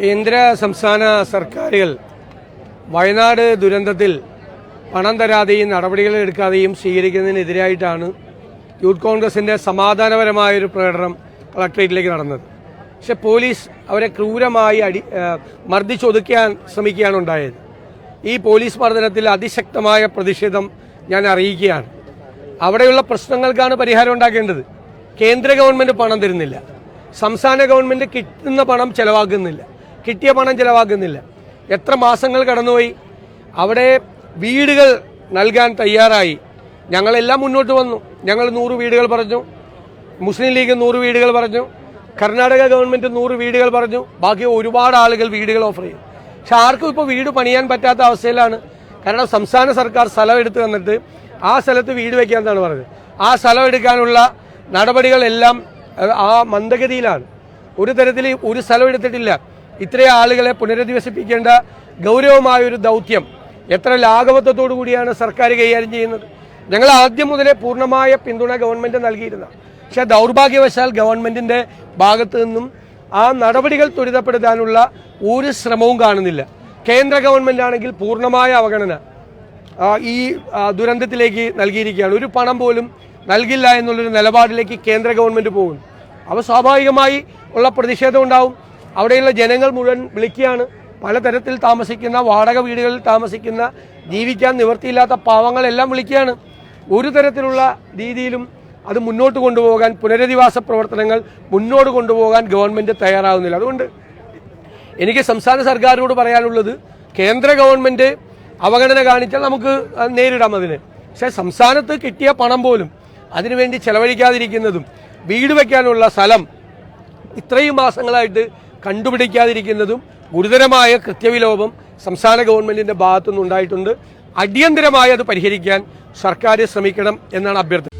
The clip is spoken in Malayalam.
കേന്ദ്ര സംസ്ഥാന സർക്കാരുകൾ വയനാട് ദുരന്തത്തിൽ പണം തരാതെയും നടപടികൾ എടുക്കാതെയും സ്വീകരിക്കുന്നതിനെതിരായിട്ടാണ് യൂത്ത് കോൺഗ്രസിന്റെ സമാധാനപരമായൊരു പ്രകടനം കളക്ടറേറ്റിലേക്ക് നടന്നത്. പക്ഷെ പോലീസ് അവരെ ക്രൂരമായി അടി മർദ്ദിച്ചൊതുക്കാൻ ശ്രമിക്കുകയാണ് ഉണ്ടായത്. ഈ പോലീസ് മർദ്ദനത്തിൽ അതിശക്തമായ പ്രതിഷേധം ഞാൻ അറിയിക്കുകയാണ്. അവിടെയുള്ള പ്രശ്നങ്ങൾക്കാണ് പരിഹാരം ഉണ്ടാക്കേണ്ടത്. കേന്ദ്ര ഗവൺമെന്റ് പണം തരുന്നില്ല. സംസ്ഥാന ഗവൺമെന്റ് കിട്ടുന്ന പണം ചെലവാക്കുന്നില്ല. കിട്ടിയ പണം ചിലവാക്കുന്നില്ല എത്ര മാസങ്ങൾ കടന്നുപോയി. അവിടെ വീടുകൾ നൽകാൻ തയ്യാറായി. ഞങ്ങളെല്ലാം മുന്നോട്ട് വന്നു. ഞങ്ങൾ നൂറ് വീടുകൾ പറഞ്ഞു. മുസ്ലിം ലീഗ് നൂറ് വീടുകൾ പറഞ്ഞു. കർണാടക ഗവൺമെന്റ് നൂറ് വീടുകൾ പറഞ്ഞു. ബാക്കി ഒരുപാട് ആളുകൾ വീടുകൾ ഓഫർ ചെയ്തു. പക്ഷെ ആർക്കും ഇപ്പോൾ വീട് പണിയാൻ പറ്റാത്ത അവസ്ഥയിലാണ്. കാരണം സംസ്ഥാന സർക്കാർ സ്ഥലം എടുത്തു തന്നിട്ട് ആ സ്ഥലത്ത് വീട് വയ്ക്കാമെന്നാണ് പറഞ്ഞത്. ആ സ്ഥലം എടുക്കാനുള്ള നടപടികളെല്ലാം ആ മന്ദഗതിയിലാണ്. ഒരു തരത്തിൽ ഒരു സ്ഥലം എടുത്തിട്ടില്ല. ഇത്രയും ആളുകളെ പുനരധിവസിപ്പിക്കേണ്ട ഗൗരവമായ ഒരു ദൗത്യം എത്ര ലാഘവത്വത്തോടു കൂടിയാണ് സർക്കാർ കൈകാര്യം ചെയ്യുന്നത്? ഞങ്ങൾ ആദ്യം മുതലേ പൂർണമായ പിന്തുണ ഗവൺമെന്റ് നൽകിയിരുന്ന പക്ഷെ ദൗർഭാഗ്യവശാൽ ഗവൺമെന്റിന്റെ ഭാഗത്തു നിന്നും ആ നടപടികൾ ത്വരിതപ്പെടുത്താനുള്ള ഒരു ശ്രമവും കാണുന്നില്ല. കേന്ദ്ര ഗവൺമെന്റ് ആണെങ്കിൽ പൂർണമായ അവഗണന ഈ ദുരന്തത്തിലേക്ക് നൽകിയിരിക്കുകയാണ്. ഒരു പണം പോലും നൽകില്ല എന്നുള്ളൊരു നിലപാടിലേക്ക് കേന്ദ്ര ഗവൺമെന്റ് പോകുന്നു. അവ സ്വാഭാവികമായി ഉള്ള പ്രതിഷേധം ഉണ്ടാവും. അവിടെയുള്ള ജനങ്ങൾ മുഴുവൻ വിളിക്കുകയാണ്. പലതരത്തിൽ താമസിക്കുന്ന വാടക വീടുകളിൽ താമസിക്കുന്ന ജീവിക്കാൻ നിവൃത്തിയില്ലാത്ത പാവങ്ങളെല്ലാം വിളിക്കുകയാണ്. ഒരു തരത്തിലുള്ള രീതിയിലും അത് മുന്നോട്ട് കൊണ്ടുപോകാൻ പുനരധിവാസ പ്രവർത്തനങ്ങൾ മുന്നോട്ട് കൊണ്ടുപോകാൻ ഗവൺമെന്റ് തയ്യാറാവുന്നില്ല. അതുകൊണ്ട് എനിക്ക് സംസ്ഥാന സർക്കാരിനോട് പറയാനുള്ളത് കേന്ദ്ര ഗവൺമെന്റ് അവഗണന കാണിച്ചാൽ നമുക്ക് നേരിടാം അതിന്. പക്ഷേ സംസ്ഥാനത്ത് കിട്ടിയ പണം പോലും അതിനുവേണ്ടി ചെലവഴിക്കാതിരിക്കുന്നതും വീട് വയ്ക്കാനുള്ള സ്ഥലം ഇത്രയും മാസങ്ങളായിട്ട് കണ്ടുപിടിക്കാതിരിക്കുന്നതും ഗുരുതരമായ കൃത്യവിലോപം സംസ്ഥാന ഗവൺമെന്റിന്റെ ഭാഗത്തുനിന്നുണ്ടായിട്ടുണ്ട്. അടിയന്തരമായി അത് പരിഹരിക്കാൻ സർക്കാർ ശ്രമിക്കണം എന്നാണ് അഭ്യർത്ഥന.